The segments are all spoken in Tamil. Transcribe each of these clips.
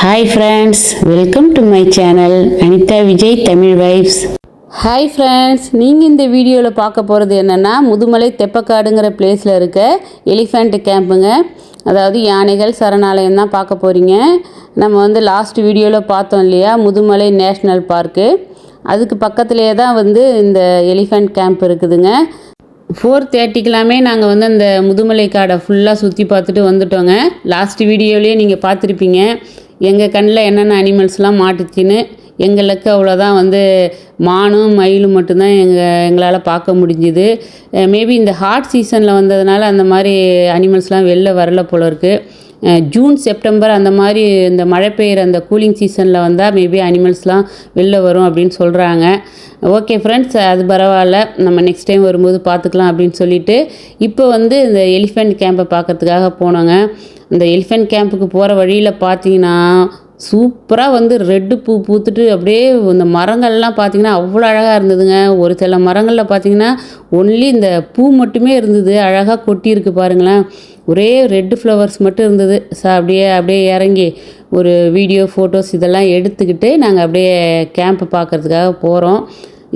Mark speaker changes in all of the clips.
Speaker 1: Hi friends welcome to my channel Anitha Vijay Tamil vibes hi friends நீங்கள் இந்த வீடியோவில் பார்க்க போகிறது என்னென்னா முதுமலை தெப்பக்காடுங்கிற பிளேஸில் இருக்க எலிஃபெண்ட் கேம்புங்க அதாவது யானைகள் சரணாலயம் தான் பார்க்க போகிறீங்க நம்ம வந்து லாஸ்ட் வீடியோவில் பார்த்தோம் இல்லையா முதுமலை நேஷ்னல் பார்க்கு அதுக்கு பக்கத்துலேயே தான் வந்து இந்த எலிஃபண்ட் கேம்ப் இருக்குதுங்க. ஃபோர் தேர்ட்டிக்கெல்லாமே நாங்கள் வந்து அந்த முதுமலை காடை ஃபுல்லாக சுற்றி பார்த்துட்டு வந்துட்டோங்க. லாஸ்ட் வீடியோலேயே நீங்கள் பார்த்துருப்பீங்க. எங்கள் கண்ணில் என்னென்ன அனிமல்ஸ்லாம் மாட்டுச்சுன்னு எங்களுக்கு அவ்வளோதான் வந்து மானும் மயிலும் மட்டும்தான் எங்கள் எங்களால் பார்க்க முடிஞ்சுது. மேபி இந்த ஹாட் சீசனில் வந்ததுனால அந்த மாதிரி அனிமல்ஸ்லாம் வெளில வரல போல இருக்குது ஜூன் செப்டம்பர் அந்த மாதிரி இந்த மழை பெய்கிற அந்த கூலிங் சீசனில் வந்தால் மேபி அனிமல்ஸ்லாம் வெளில வரும் அப்படின்னு சொல்கிறாங்க ஓகே ஃப்ரெண்ட்ஸ் அது பரவாயில்ல. நம்ம நெக்ஸ்ட் டைம் வரும்போது பார்த்துக்கலாம் அப்படின்னு சொல்லிட்டு இப்போ வந்து இந்த எலிஃபெண்ட் கேம்பை பார்க்கறதுக்காக போனோங்க. இந்த எலிஃபென்ட் கேம்புக்கு போகிற வழியில் பார்த்தீங்கன்னா சூப்பராக வந்து ரெட்டு பூ பூத்துட்டு அப்படியே இந்த மரங்கள்லாம் பார்த்தீங்கன்னா அவ்வளோ அழகாக இருந்ததுங்க. ஒரு சில மரங்களில் பார்த்தீங்கன்னா ஒன்லி இந்த பூ மட்டுமே இருந்தது. அழகாக கொட்டியிருக்கு பாருங்களேன். ஒரே ரெட்டு ஃப்ளவர்ஸ் மட்டும் இருந்தது. ஸோ அப்படியே அப்படியே இறங்கி ஒரு வீடியோ ஃபோட்டோஸ் இதெல்லாம் எடுத்துக்கிட்டு நாங்கள் அப்படியே கேம்ப் பார்க்கறதுக்காக போகிறோம்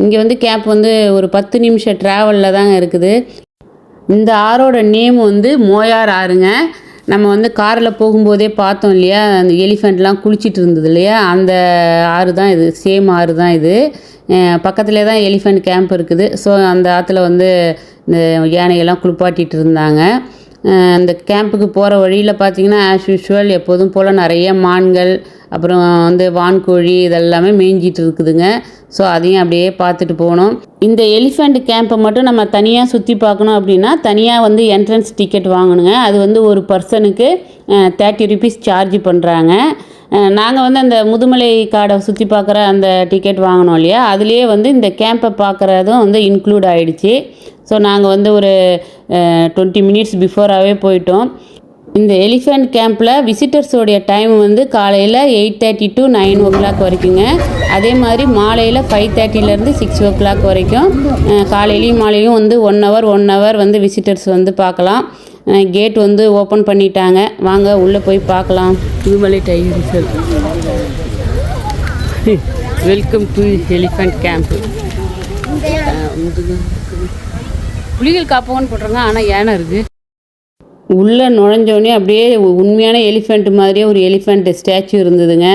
Speaker 1: இங்கே வந்து கேம்ப் வந்து ஒரு பத்து நிமிஷம் ட்ராவலில் தாங்க இருக்குது. இந்த ஆறோட நேம் வந்து மோயார் ஆறுங்க. நம்ம வந்து காரில் போகும்போதே பார்த்தோம் இல்லையா? அந்த எலிஃபெண்ட்லாம் குளிச்சிட்டு இருந்தது இல்லையா? அந்த ஆறு தான் இது சேம் ஆறு தான் இது. பக்கத்துலேயே தான் எலிஃபெண்ட் கேம்ப் இருக்குது. ஸோ அந்த ஆற்றுல வந்து இந்த யானையெல்லாம் குளிப்பாட்டிகிட்டு இருந்தாங்க. அந்த கேம்புக்கு போகிற வழியில் பார்த்தீங்கன்னா ஆஸ் யூஷுவல் எப்போதும் போல் நிறைய மான்கள் அப்புறம் வந்து வான்கோழி இதெல்லாமே மேய்ஞ்சிட்டு இருக்குதுங்க. ஸோ அதையும் அப்படியே பார்த்துட்டு போகணும். இந்த எலிஃபண்ட் கேம்பை மட்டும் நம்ம தனியாக சுற்றி பார்க்கணும் அப்படின்னா தனியாக வந்து என்ட்ரன்ஸ் டிக்கெட் வாங்கணுங்க. அது வந்து ஒரு பர்சனுக்கு தேர்ட்டி ருபீஸ் சார்ஜ் பண்ணுறாங்க நாங்கள் வந்து அந்த முதுமலை காடை சுற்றி பார்க்குற அந்த டிக்கெட் வாங்கினோம் இல்லையா? அதுலேயே வந்து இந்த கேம்பை பார்க்குறதும் வந்து இன்க்ளூட் ஆகிடுச்சி ஸோ நாங்கள் வந்து ஒரு டுவெண்ட்டி மினிட்ஸ் பிஃபோராகவே போயிட்டோம். இந்த எலிஃபெண்ட் கேம்பில் விசிட்டர்ஸோடைய டைம் வந்து காலையில் eight thirty to nine o'clock வரைக்குங்க. அதே மாதிரி மாலையில் ஃபைவ் தேர்ட்டிலேருந்து சிக்ஸ் ஓ கிளாக் வரைக்கும் காலையிலையும் மாலையும் வந்து ஒன் ஹவர் ஒன் ஹவர் வந்து விசிட்டர்ஸ் வந்து பார்க்கலாம். கேட் வந்து ஓப்பன் பண்ணிட்டாங்க. வாங்க உள்ளே போய் பார்க்கலாம். Pudumalai tiger reserve welcome to elephant camp புலிகள் காப்போன்னு போட்டிருங்க ஆனால் யானை இருக்குது உள்ளே நுழைஞ்சோடனே அப்படியே உண்மையான எலிஃபெண்ட் மாதிரியே ஒரு எலிஃபெண்ட் ஸ்டாச்சு இருந்ததுங்க.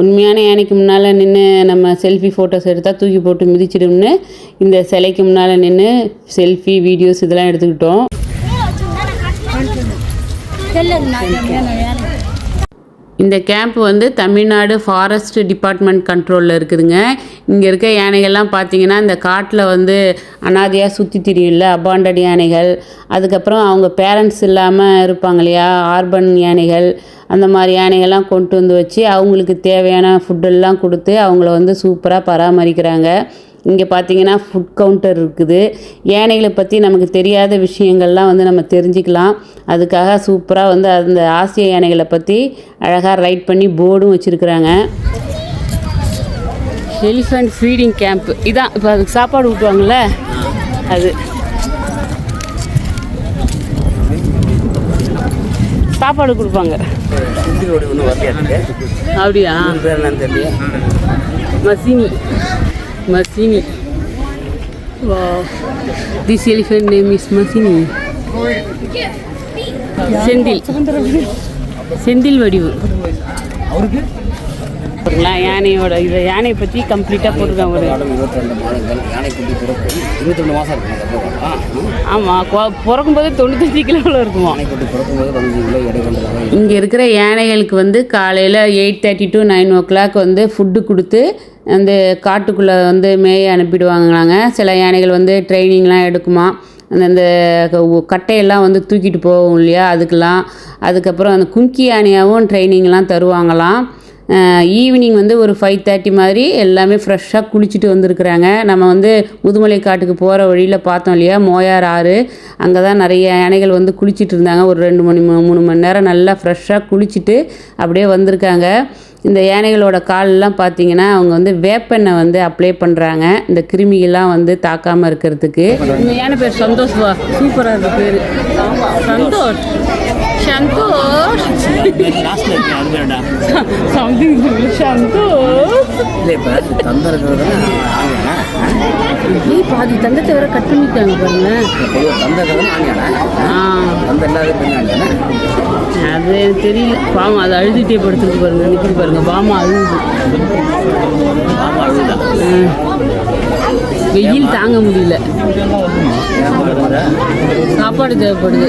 Speaker 1: உண்மையான யானைக்கு முன்னால் நின்று நம்ம செல்ஃபி ஃபோட்டோஸ் எடுத்தால் தூக்கி போட்டு மிதிச்சிடும்னு இந்த சிலைக்கு முன்னால் நின்று செல்ஃபி வீடியோஸ் இதெல்லாம் எடுத்துக்கிட்டோம். இந்த கேம்ப் வந்து தமிழ்நாடு ஃபாரஸ்ட் டிபார்ட்மெண்ட் கண்ட்ரோலில் இருக்குதுங்க. இங்கே இருக்க யானைகள்லாம் பார்த்தீங்கன்னா இந்த காட்டில் வந்து அனாதையாக சுற்றி திரியும்ல அபாண்டட் யானைகள். அதுக்கப்புறம் அவங்க பேரண்ட்ஸ் இல்லாமல் இருப்பாங்க இல்லையா ஆர்பன் யானைகள். அந்த மாதிரி யானைகள்லாம் கொண்டு வந்து வச்சு அவங்களுக்கு தேவையான ஃபுட்டெல்லாம் கொடுத்து அவங்கள வந்து சூப்பராக பராமரிக்கிறாங்க. இங்கே பார்த்தீங்கன்னா ஃபுட் கவுண்டர் இருக்குது. யானைகளை பற்றி நமக்கு தெரியாத விஷயங்கள்லாம் வந்து நம்ம தெரிஞ்சுக்கலாம். அதுக்காக சூப்பராக வந்து அந்த ஆசிய யானைகளை பற்றி அழகாக ரைட் பண்ணி போர்டும் வச்சுருக்குறாங்க. எலிஃபண்ட் ஃபீடிங் கேம்ப் இதான் இப்போ அதுக்கு சாப்பாடு ஊட்டுவாங்கள்ல அது. சாப்பாடு கொடுப்பாங்க. அப்படியா?
Speaker 2: பேர் என்னன்னு Wow.
Speaker 1: This elephant name is name is Senthil Senthil Vadivu.
Speaker 2: அவருக்கு
Speaker 1: யானையோட இதை யானையை பற்றி கம்ப்ளீட்டாக போட்டிருக்காங்க ஒரு
Speaker 2: காலம் பிறக்கும் மாதம் இருக்கும்
Speaker 1: ஆமாம் பிறக்கும்போது தொண்ணூத்தஞ்சு கிலோவில் இருக்குமா? இங்கே இருக்கிற யானைகளுக்கு வந்து காலையில் eight thirty to nine o'clock வந்து ஃபுட்டு கொடுத்து அந்த காட்டுக்குள்ளே வந்து மேய அனுப்பிடுவாங்களாங்க. சில யானைகள் வந்து ட்ரைனிங்லாம் எடுக்குமா. அந்த அந்த கட்டையெல்லாம் வந்து தூக்கிட்டு போகும் இல்லையா அதுக்கெல்லாம். அதுக்கப்புறம் அந்த கும்கி யானையாகவும் ட்ரைனிங்லாம் தருவாங்களாம். ஈவினிங் வந்து ஒரு ஃபைவ் தேர்ட்டி மாதிரி எல்லாமே ஃப்ரெஷ்ஷாக குளிச்சுட்டு வந்திருக்கிறாங்க. நம்ம வந்து முதுமலை காட்டுக்கு போகிற வழியில் பார்த்தோம் இல்லையா மோயார் ஆறு. அங்கே தான் நிறைய யானைகள் வந்து குளிச்சிட்டு இருந்தாங்க. ஒரு ரெண்டு மணி மூணு மணி நேரம் நல்லா ஃப்ரெஷ்ஷாக குளிச்சுட்டு அப்படியே வந்திருக்காங்க. இந்த யானைகளோட காலெல்லாம் பார்த்தீங்கன்னா அவங்க வந்து வேப்பெண்ணை வந்து அப்ளை பண்ணுறாங்க இந்த கிருமிகள்லாம் வந்து தாக்காமல் இருக்கிறதுக்கு. இந்த யானை பேர் சந்தோஷ் சூப்பராக இருக்குது பேர். சந்தோஷ். சந்தோஷ்
Speaker 2: லாஸ்ட்டில் இருக்கேன் அது வேண்டா
Speaker 1: சம்திங் சந்தோஷ்
Speaker 2: இல்லை இப்போ தந்தம் இருக்கிறது ஆங்கியானா
Speaker 1: நீ பாதி தந்தத்தை வேற கட் பண்ணிட்டாங்க பாருங்க.
Speaker 2: பொதுவாக இல்லாத
Speaker 1: அது எனக்கு தெரியல. பாவம் அது அழுதுகிட்டே படுத்துருக்கு பாருங்க. நிற்கிது பாருங்க. பாமா அழுகுது
Speaker 2: ஆமாம் அழுதான்
Speaker 1: ம். வெயில் தாங்க முடியல. சாப்பாடு தேவைப்படுது.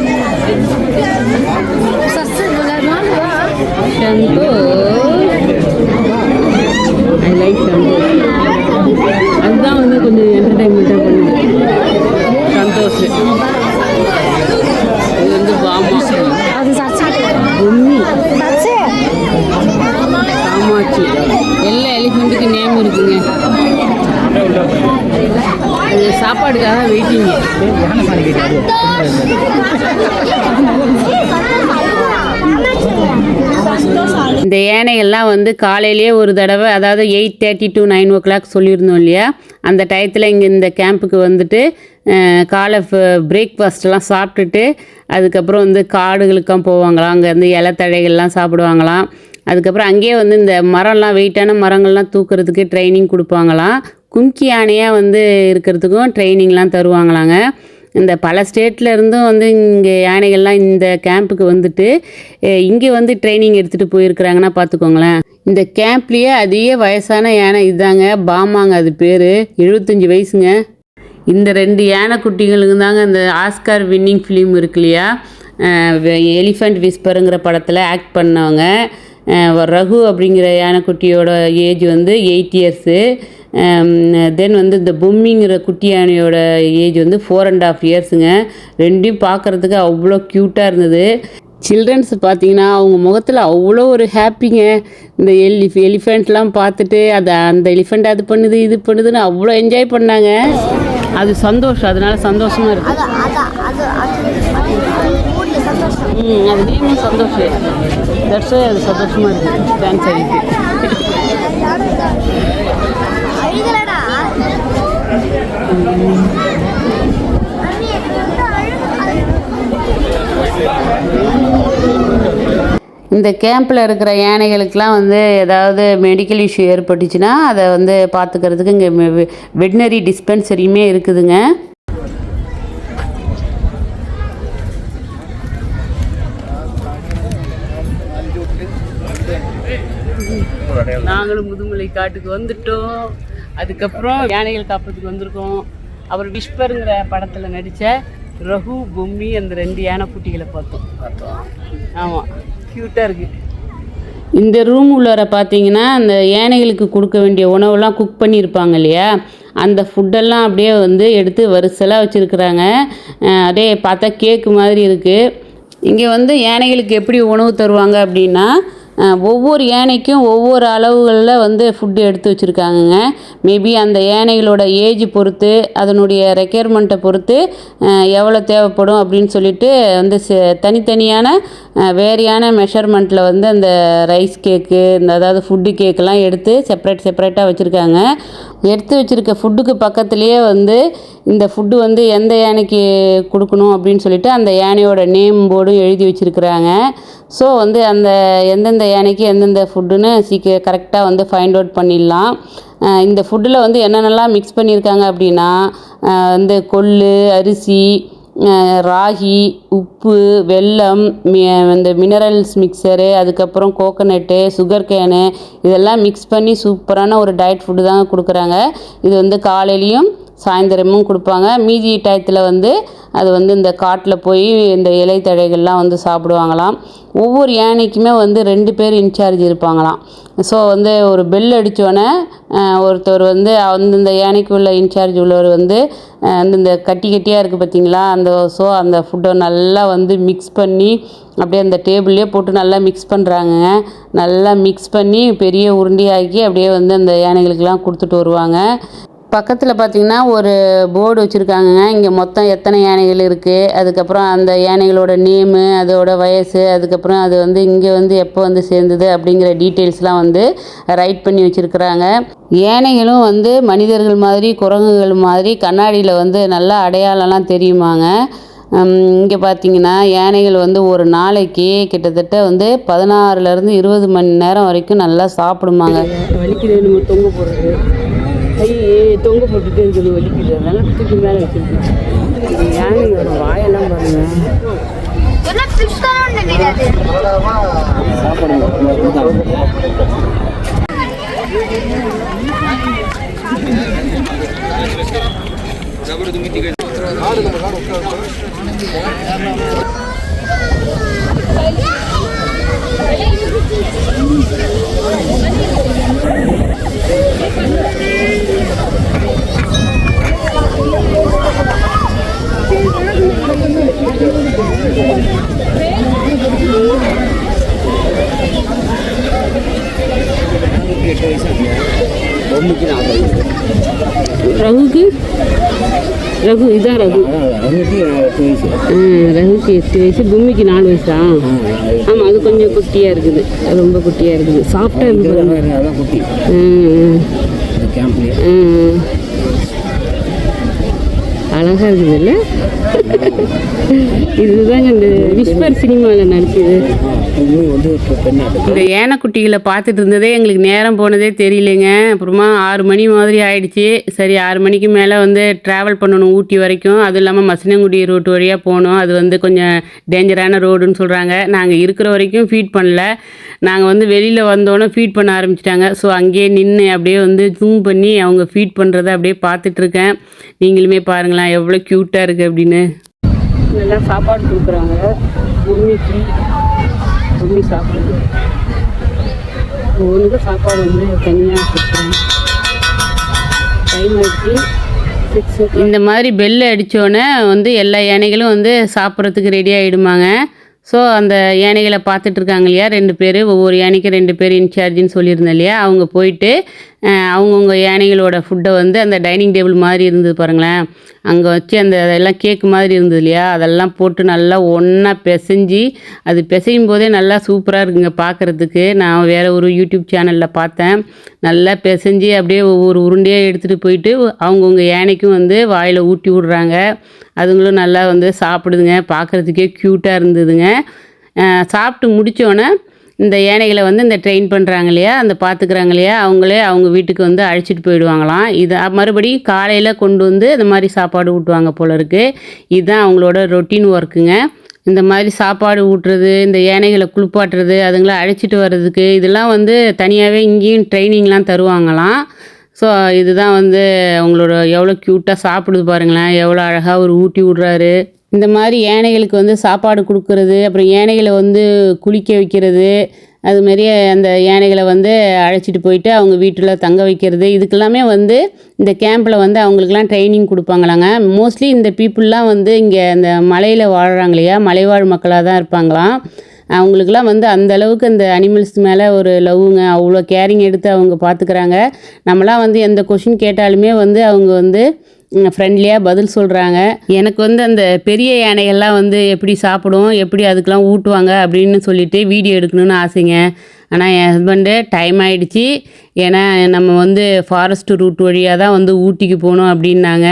Speaker 1: ஐ லைக் அதுதான் வந்து கொஞ்சம் என்டர்டைன்மெண்ட்டாக பண்ணுது. சந்தோஷ் இது வந்து பாமா உம்மி காமாட்சி எல்லா எலிஃபெண்ட்டுக்கும் நேம் இருக்குங்க. அது சாப்பாடுக்காக வெயிட்டிங்க இந்த யானைகள்லாம் வந்து காலையிலேயே ஒரு தடவை அதாவது eight thirty to nine o'clock சொல்லியிருந்தோம் இல்லையா? அந்த டயத்தில் இங்கே இந்த கேம்புக்கு வந்துட்டு காலை பிரேக்ஃபாஸ்ட்லாம் சாப்பிட்டுட்டு அதுக்கப்புறம் வந்து காடுகளுக்கும் போவாங்களாம். அங்கே வந்து இலத்தழைகள்லாம் சாப்பிடுவாங்களாம். அதுக்கப்புறம் அங்கேயே வந்து இந்த மரம்லாம் வெயிட்டான மரங்கள்லாம் தூக்குறதுக்கு ட்ரைனிங் கொடுப்பாங்களாம். கும்கி யானையாக வந்து இருக்கிறதுக்கும் ட்ரைனிங்லாம் தருவாங்களாங்க. இந்த பல ஸ்டேட்ல இருந்தும் வந்து இங்கே யானைகள்லாம் இந்த கேம்புக்கு வந்துட்டு இங்கே வந்து ட்ரைனிங் எடுத்துகிட்டு போயிருக்கிறாங்கன்னா பார்த்துக்கோங்களேன். இந்த கேம்ப்லேயே அதிக வயசான யானை இதுதாங்க பாமாங்க அது பேர். எழுபத்தஞ்சி வயசுங்க. இந்த ரெண்டு யானை குட்டிகளுக்கு தாங்க இந்த ஆஸ்கார் வின்னிங் ஃபிலிம் இருக்கு இல்லையா? எலிஃபண்ட் விஸ்பருங்கிற படத்தில் ஆக்ட் பண்ணவங்க. ரகு அப்படிங்கிற யானைக்குட்டியோட ஏஜ் வந்து எயிட் இயர்ஸு தென் வந்து இந்த பொம்மிங்கிற குட்டி யானையோட ஏஜ் வந்து ஃபோர் அண்ட் ஆஃப் இயர்ஸுங்க ரெண்டையும் பார்க்குறதுக்கு அவ்வளோ க்யூட்டாக இருந்தது சில்ட்ரன்ஸ் பார்த்தீங்கன்னா அவங்க முகத்தில் அவ்வளோ ஒரு ஹாப்பிங்க இந்த எலி எலிஃபெண்ட்லாம் பார்த்துட்டு அதை அந்த எலிஃபெண்ட் அது பண்ணுது இது பண்ணுதுன்னு அவ்வளோ என்ஜாய் பண்ணாங்க அது சந்தோஷம் அதனால
Speaker 3: சந்தோஷமாக இருக்குது
Speaker 1: ம் அது சந்தோஷம் தட்ஸ் அது சந்தோஷமா இருக்கு. டான்ஸ்
Speaker 3: அழுகு.
Speaker 1: இந்த கேம்பில் இருக்கிற யானைகளுக்கெல்லாம் வந்து ஏதாவது மெடிக்கல் இஷ்யூ ஏற்பட்டுச்சுன்னா அதை வந்து பார்த்துக்கிறதுக்கு இங்கே வெட்டினரி டிஸ்பென்சரியுமே இருக்குதுங்க. நாங்களும் முதுமலை காட்டுக்கு வந்துட்டோம். அதுக்கப்புறம் யானைகள் காப்பதுக்கு வந்திருக்கோம். அவர் விஸ்பருங்கிற படத்தில் நடித்த ரகு பொம்மி அந்த ரெண்டு யானை குட்டிகளை பார்த்தோம். ஆமாம் க்யூட்டாக இருக்குது இந்த ரூம் உள்ளார பார்த்தீங்கன்னா அந்த யானைகளுக்கு கொடுக்க வேண்டிய உணவெல்லாம் குக் பண்ணியிருப்பாங்க இல்லையா? அந்த ஃபுட்டெல்லாம் அப்படியே வந்து எடுத்து வரிசலாக வச்சுருக்குறாங்க. அப்படியே பார்த்தா கேக்கு மாதிரி இருக்குது இங்கே வந்து யானைகளுக்கு எப்படி உணவு தருவாங்க அப்படின்னா ஒவ்வொரு யானைக்கும் ஒவ்வொரு அளவுகளில் வந்து ஃபுட்டு எடுத்து வச்சுருக்காங்கங்க. மேபி அந்த யானைகளோட ஏஜ் பொறுத்து அதனுடைய ரெக்யர்மெண்ட்டை பொறுத்து எவ்வளோ தேவைப்படும் அப்படின்னு சொல்லிட்டு வந்து தனித்தனியான வேறையான மெஷர்மெண்ட்டில் வந்து அந்த ரைஸ் கேக்கு இந்த அதாவது ஃபுட்டு கேக்கெலாம் எடுத்து செப்பரேட் செப்பரேட்டாக வச்சுருக்காங்க. எடுத்து வச்சுருக்க ஃபுட்டுக்கு பக்கத்துலேயே வந்து இந்த ஃபுட்டு வந்து எந்த யானைக்கு கொடுக்கணும் அப்படின்னு சொல்லிட்டு அந்த யானையோட நேம் போர்டும் எழுதி வச்சுருக்குறாங்க. ஸோ வந்து அந்த எந்தெந்த யானைக்கு எந்தெந்த ஃபுட்டுன்னு சீக்கிர கரெக்டாக வந்து ஃபைண்ட் அவுட் பண்ணிடலாம். இந்த ஃபுட்டில் வந்து என்னென்னலாம் மிக்ஸ் பண்ணியிருக்காங்க அப்படின்னா வந்து இந்த கொள்ளு அரிசி ராகி உப்பு வெல்லம் மி- இந்த மினரல்ஸ் மிக்சரு அதுக்கப்புறம் கோகனட்டு சுகர் கேனு இதெல்லாம் மிக்ஸ் பண்ணி சூப்பரான ஒரு டயட் ஃபுட்டு தாங்க கொடுக்குறாங்க. இது வந்து காலையிலையும் சாயந்தரமும் கொடுப்பாங்க. மீதி டயத்தில் வந்து அது வந்து இந்த காட்டில் போய் இந்த இலை தழைகள்லாம் வந்து சாப்பிடுவாங்களாம். ஒவ்வொரு யானைக்குமே வந்து ரெண்டு பேர் இன்சார்ஜ் இருப்பாங்களாம். ஸோ வந்து ஒரு பெல் அடித்தோடனே ஒருத்தர் வந்து அந்தந்த யானைக்கு உள்ள இன்சார்ஜ் உள்ளவர் வந்து அந்தந்த இந்த கட்டி கட்டியாக இருக்குது பார்த்தீங்களா அந்த ஸோ அந்த ஃபுட்டை நல்லா வந்து மிக்ஸ் பண்ணி அப்படியே அந்த டேபிள்லேயே போட்டு நல்லா மிக்ஸ் பண்ணுறாங்க நல்லா மிக்ஸ் பண்ணி பெரிய உருண்டையாக்கி அப்படியே வந்து அந்த யானைகளுக்கெல்லாம் கொடுத்துட்டு வருவாங்க. பக்கத்தில் பார்த்தீங்கன்னா ஒரு போர்டு வச்சுருக்காங்கங்க. இங்கே மொத்தம் எத்தனை யானைகள் இருக்குது அதுக்கப்புறம் அந்த யானைகளோட நேமு அதோட வயசு அதுக்கப்புறம் அது வந்து இங்கே வந்து எப்போ வந்து சேர்ந்தது அப்படிங்கிற டீட்டெயில்ஸ்லாம் வந்து ரைட் பண்ணி வச்சுருக்குறாங்க. யானைகளும் வந்து மனிதர்கள் மாதிரி குரங்குகள் மாதிரி கண்ணாடியில் வந்து நல்லா அடையாளம்லாம் தெரியுமாங்க. இங்கே பார்த்தீங்கன்னா யானைகள் வந்து ஒரு நாளைக்கு கிட்டத்தட்ட வந்து பதினாறுலேருந்து இருபது மணி நேரம் வரைக்கும் நல்லா சாப்பிடுமாங்க. வலிக்குது நம்ம தொங்க போடுறது கை தொங்க போட்டுட்டு இருக்குது வலிக்குது. அதனால தூக்கி மேலே வச்சுருக்கு யானைகளோட வாயெல்லாம் பாருங்க.
Speaker 3: என்ன
Speaker 1: ரகு இதான் ரகு? ரகுக்கு எட்டு வயசு. பூமிக்கு நாலு வயசா? ஆமாம் அது கொஞ்சம் குட்டியாக இருக்குது. ரொம்ப குட்டியாக இருக்குது. சாஃப்டாக இருக்குது. பாருங்க.
Speaker 2: அதான் குட்டி.
Speaker 1: ம்,
Speaker 2: இந்த கேம்ப்லேயே
Speaker 1: ம். அழகா இருக்குது இல்லை இதுதாங்க இந்த விஸ்வர் சினிமாவில்
Speaker 2: பெண்ணாட்டு
Speaker 1: இந்த யானைக்குட்டிகளை பார்த்துட்டு இருந்ததே எங்களுக்கு நேரம் போனதே தெரியலைங்க. அப்புறமா ஆறு மணி மாதிரி ஆயிடுச்சு. சரி ஆறு மணிக்கு மேலே வந்து ட்ராவல் பண்ணணும் ஊட்டி வரைக்கும். அதுவும் இல்லாமல் மசினங்குடி ரோட்டு வழியாக போகணும் அது வந்து கொஞ்சம் டேஞ்சரான ரோடுன்னு சொல்கிறாங்க நாங்கள் இருக்கிற வரைக்கும் ஃபீட் பண்ணல. நாங்கள் வந்து வெளியில் வந்தோன்னே ஃபீட் பண்ண ஆரம்பிச்சிட்டாங்க. ஸோ அங்கேயே நின்று அப்படியே வந்து ஜூம் பண்ணி அவங்க ஃபீட் பண்ணுறத அப்படியே பார்த்துட்ருக்கேன் நீங்களுமே பாருங்களேன் எவ்வளோ க்யூட்டாக இருக்குது அப்படின்னு. நல்லா சாப்பாடு கொடுக்குறாங்க. உண்மைக்கு உண்மை சாப்பிடுது ஒன்று சாப்பாடு வந்து தனியாக கொடுக்குறாங்க டைம் ஆயிடுச்சு இந்த மாதிரி பெல் அடித்தோடனே வந்து எல்லா யானைகளும் வந்து சாப்பிட்றதுக்கு ரெடி ஆகிடுமாங்க ஸோ அந்த யானைகளை பார்த்துட்ருக்காங்க இல்லையா? ரெண்டு பேர் ஒவ்வொரு யானைக்கும் ரெண்டு பேர் இன்சார்ஜின்னு சொல்லியிருந்தேன் இல்லையா? அவங்க போயிட்டு அவங்கவுங்க யானைகளோட ஃபுட்டை வந்து அந்த டைனிங் டேபிள் மாதிரி இருந்தது பாருங்களேன். அங்கே வச்சு அந்த அதெல்லாம் கேக்கு மாதிரி இருந்தது இல்லையா? அதெல்லாம் போட்டு நல்லா ஒன்றா பிசைஞ்சு அது பிசையும் போதே நல்லா சூப்பராக இருக்குங்க பார்க்குறதுக்கு நான் வேறு ஒரு யூடியூப் சேனலில் பார்த்தேன். நல்லா பிசைஞ்சு அப்படியே ஒவ்வொரு உருண்டையாக எடுத்துகிட்டு போயிட்டு அவங்கவுங்க யானைக்கும் வந்து வாயில் ஊட்டி விடுறாங்க. அதுங்களும் நல்லா வந்து சாப்பிடுதுங்க. பார்க்குறதுக்கே க்யூட்டாக இருந்ததுங்க. சாப்பிட்டு முடித்தோன்னே இந்த யானைகளை வந்து இந்த ட்ரெயின் பண்ணுறாங்க இல்லையா? அந்த பார்த்துக்குறாங்க இல்லையா? அவங்களே அவங்க வீட்டுக்கு வந்து அழைச்சிட்டு போயிடுவாங்களாம். இது மறுபடி காலையில் கொண்டு வந்து இந்த மாதிரி சாப்பாடு ஊட்டுவாங்க போல இருக்குது இதுதான் அவங்களோட ரொட்டீன் ஒர்க்குங்க இந்த மாதிரி சாப்பாடு ஊட்டுறது இந்த யானைகளை குளிப்பாட்டுறது அதுங்களை அழைச்சிட்டு வர்றதுக்கு இதெல்லாம் வந்து தனியாகவே இங்கேயும் ட்ரைனிங்லாம் தருவாங்களாம். ஸோ இதுதான் வந்து அவங்களோட எவ்வளோ க்யூட்டாக சாப்பிடுது பாருங்களேன். எவ்வளோ அழகாக அவர் ஊட்டி விட்றாரு. இந்த மாதிரி யானைகளுக்கு வந்து சாப்பாடு கொடுக்கறது அப்புறம் யானைகளை வந்து குளிக்க வைக்கிறது அது மாதிரி அந்த யானைகளை வந்து அழைச்சிட்டு போயிட்டு அவங்க வீட்டில் தங்க வைக்கிறது இதுக்கெல்லாமே வந்து இந்த கேம்பில் வந்து அவங்களுக்குலாம் ட்ரைனிங் கொடுப்பாங்களாங்க. மோஸ்ட்லி இந்த பீப்புளெலாம் வந்து இங்கே அந்த மலையில் வாழ்கிறாங்க இல்லையா? மலைவாழ் மக்களாக தான் இருப்பாங்களாம். அவங்களுக்குலாம் வந்து அந்த அளவுக்கு அந்த அனிமல்ஸ் மேலே ஒரு லவ்வுங்க அவ்வளோ கேரிங் எடுத்து அவங்க பார்த்துக்கிறாங்க நம்மளாம் வந்து எந்த கொஷின் கேட்டாலுமே வந்து அவங்க வந்து ஃப்ரெண்ட்லியாக பதில் சொல்கிறாங்க எனக்கு வந்து அந்த பெரிய யானைகள்லாம் வந்து எப்படி சாப்பிடும் எப்படி அதுக்கெலாம் ஊட்டுவாங்க அப்படின்னு சொல்லிட்டு வீடியோ எடுக்கணும்னு ஆசைங்க. ஆனால் என் ஹஸ்பண்டு டைம் ஆகிடுச்சி ஏன்னா நம்ம வந்து ஃபாரஸ்ட் ரூட் வழியாக தான் வந்து ஊட்டிக்கு போகணும் அப்படின்னாங்க.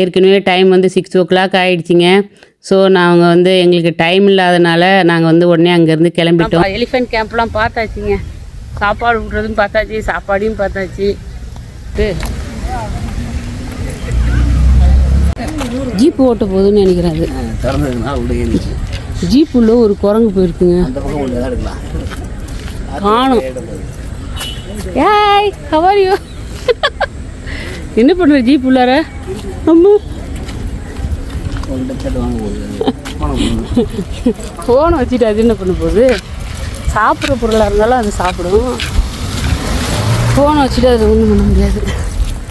Speaker 1: ஏற்கனவே டைம் வந்து சிக்ஸ் ஓ கிளாக் ஆகிடுச்சிங்க ஸோ நாங்கள் வந்து எங்களுக்கு டைம் இல்லாதனால நாங்கள் வந்து உடனே அங்கேருந்து கிளம்பிட்டோம். எலிஃபென்ட் கேம்ப்லாம் பார்த்தாச்சுங்க. சாப்பாடு விட்றதும் பார்த்தாச்சு சாப்பாடையும் பார்த்தாச்சு. ஜீப் ஓட்ட போகுதுன்னு நினைக்கிறேன் அது ஜீப் உள்ள ஒரு குரங்கு போயிருக்குங்க. காணும். ஏய் ஹவாரியோ என்ன பண்ணுற ஜீப் உள்ளார அம்மா ஃபோனை வச்சுட்டு அது என்ன பண்ண போகுது? சாப்பிட்ற பொருளாக இருந்தாலும் அது சாப்பிடும். ஃபோனை வச்சுட்டு அது ஒன்றும் பண்ண முடியாது.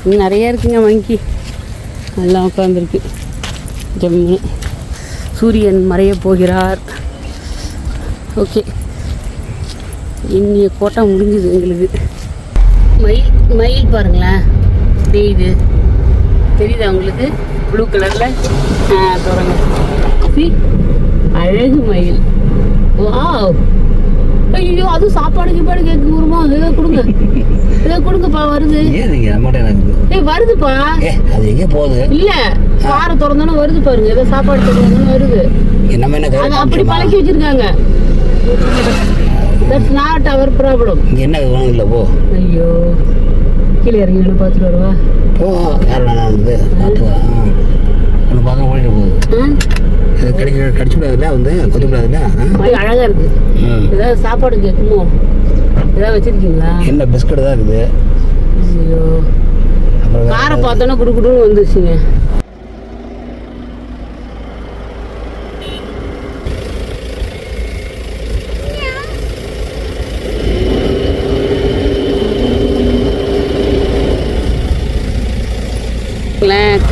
Speaker 1: இன்னும் நிறைய இருக்குங்க வங்கி நல்லா உட்காந்துருக்கு ஜம்மு சூரியன் மறைய போகிறார். ஓகே. இன்னைய கோட்டை முடிஞ்சுது எங்களுக்கு. மயில் மயில் பாருங்களேன். தெரியுது. தெரியுதா உங்களுக்கு? ப்ளூ கலரில் தொடங்க அழகு மயில். வாவ் ஐயோ அதுவும் சாப்பாடு கீப்பாடு கேட்க வருமா கொடுங்க. இதை கொடுங்கப்பா வருது.
Speaker 2: ஏன் நீங்க நம்மகிட்ட எனக்கு?
Speaker 1: ஏய் வருதுப்பா.
Speaker 2: அது எங்கே போகுது?
Speaker 1: இல்ல காரை திறந்தோன்னு வருது பாருங்க ஏதோ சாப்பாடு திறந்தோன்னு வருது.
Speaker 2: நம்ம என்ன
Speaker 1: அது அப்படி? பழக்கி வச்சிருக்காங்க. தட்ஸ் நாட் அவர் ப்ராப்ளம்
Speaker 2: இங்க என்ன வேணும் இல்லை போ.
Speaker 1: ஐயோ கீழே இறங்கி வேணும் பார்த்துட்டு வருவா.
Speaker 2: போ யார் வேணா வந்து பார்த்து பார்க்க ஓடிட்டு போகுது? அது கடிக்க கடிச்சு விடாதுல்ல வந்து கொத்து விடாதுல்ல
Speaker 1: மாதிரி அழகா இருக்கு. ஏதாவது சாப்பாடு கேட்குமோ? ஏதாவது வச்சிருக்கீங்களா?
Speaker 2: என்ன பிஸ்கட் தான் இருக்குது.
Speaker 1: ஐயோ. காரை பார்த்தோன்னா குடு குடுன்னு வந்துருச்சுங்க.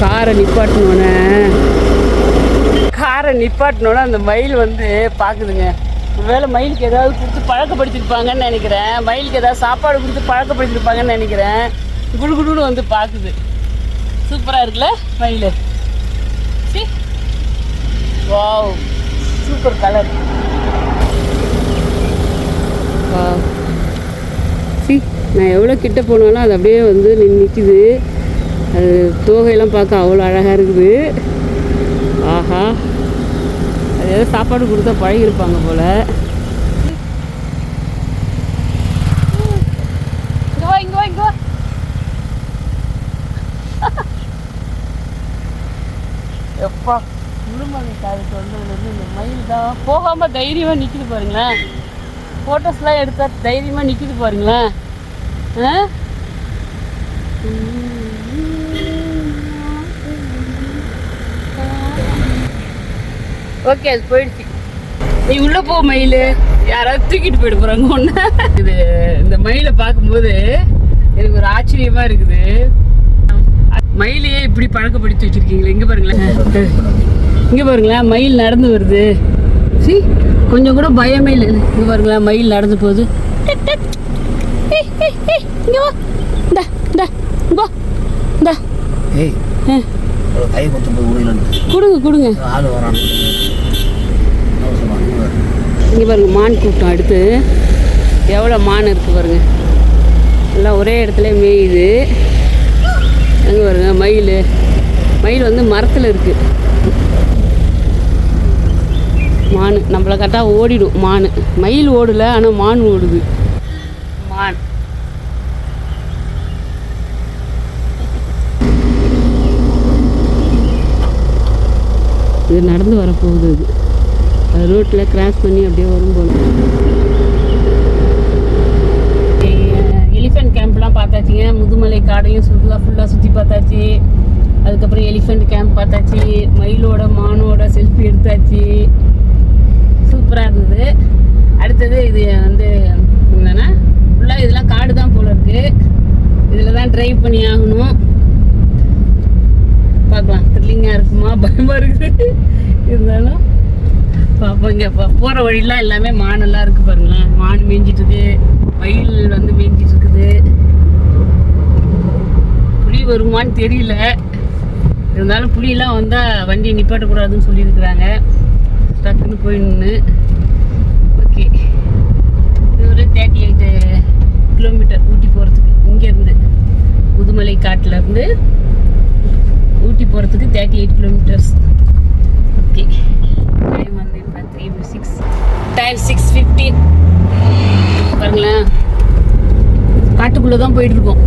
Speaker 1: காரை நிப்பாட்டினோன்னே காரை நிப்பாட்டினோன்னே அந்த மயில் வந்து பார்க்குதுங்க. வேலை மயிலுக்கு ஏதாவது கொடுத்து பழக்கப்படுத்திருப்பாங்கன்னு நினைக்கிறேன். மயிலுக்கு ஏதாவது சாப்பாடு கொடுத்து பழக்கப்படுத்திருப்பாங்கன்னு நினைக்கிறேன். குடு குடுன்னு வந்து பார்க்குது. சூப்பராக இருக்குல்ல மயில்? See. Wow. Super colour. Wow. See நான் எவ்வளோ கிட்ட போனாலும் அது அப்படியே வந்து நிற்கிது அது தோகையெல்லாம் பார்க்க அவ்வளோ அழகாக இருக்குது. ஆஹா. ஏதோ சாப்பாடு கொடுத்தா பழகிருப்பாங்க போல். இங்கே வா இங்கே வா இங்கே வா. எப்பா முழுமலை காதுக்கு வந்ததுலேருந்து இந்த மயில் தான் போகாமல் தைரியமாக நிற்கிது பாருங்களேன். ஃபோட்டோஸ்லாம் எடுத்தால் தைரியமாக நிற்கிது பாருங்களேன். ஆ? ஓகே அது போயிடுச்சு. நீ உள்ள போ மயில். யாராவது தூக்கிட்டு போயிட்டு போறாங்க ஒன்று இது இந்த மயிலை பார்க்கும்போது எனக்கு ஒரு ஆச்சரியமா இருக்குது. மயிலையே இப்படி பழக்கப்படுத்தி வச்சிருக்கீங்களே இங்க பாருங்களேன். இங்க பாருங்களேன் மயில் நடந்து வருது. சி கொஞ்சம் கூட பயமே இல்லை. இங்க பாருங்களேன் மயில் நடந்து போகுது. இங்க வா. இந்தா இந்தா வா. இந்தா.
Speaker 2: ஏய். கை கொத்து போய் விடலன்னு
Speaker 1: கொடுங்க கொடுங்க.
Speaker 2: ஆள் வரான். இங்கே
Speaker 1: பாருங்க. மான் கூட்டம் அடுத்து. எவ்வளோ மான் இருக்குது பாருங்க. எல்லாம் ஒரே இடத்துல மேயுது. அங்கே பாருங்க மயில். மயில் வந்து மரத்தில் இருக்குது மான் நம்மளை கரெக்டாக ஓடிடும் மான். மயில் ஓடல ஆனால் மான் ஓடுது. மான். நடந்து வரப்போகுது அது. ரோட்டில் கிராஸ் பண்ணி அப்படியே வரும் போல. எலிஃபென்ட் கேம்ப்லாம் பார்த்தாச்சுங்க. முதுமலை காடையும் சுற்றுலா ஃபுல்லாக சுற்றி பார்த்தாச்சு. அதுக்கப்புறம் எலிஃபென்ட் கேம்ப் பார்த்தாச்சு. மயிலோட மானோட செல்ஃபி எடுத்தாச்சு. சூப்பராக இருந்தது. அடுத்தது இது வந்து என்னென்னா ஃபுல்லாக இதெல்லாம் காடு தான் போல இருக்குது இதில் தான் ட்ரைவ் பண்ணி ஆகணும். பார்க்கலாம். த்ரில்லிங்காக இருக்குமா? பயமாக இருக்குது. இருந்தாலும் பார்ப்போம் இங்கே. போகிற வழியெலாம் எல்லாமே மானெல்லாம் இருக்குது பாருங்களேன். மான் மேய்ஞ்சிட்டுது. இருக்கு மயில் வந்து மேய்ஞ்சிட்டு இருக்குது புலி வருமான்னு தெரியல. இருந்தாலும் புலியெல்லாம் வந்தால் வண்டியை நிப்பாட்டக்கூடாதுன்னு சொல்லியிருக்கிறாங்க. டக்குன்னு போய் நின்று ஓகே. இது ஒரு தேர்ட்டி எயிட் கிலோமீட்டர் ஊட்டி போகிறதுக்கு இங்கேருந்து புதுமலை காட்டிலேருந்து ஊட்டி போகிறதுக்கு thirty eight kilometres okay time வந்து இப்போ three six time six fifteen பாருங்களேன். காட்டுக்குள்ளே தான் போயிட்டுருக்கோம்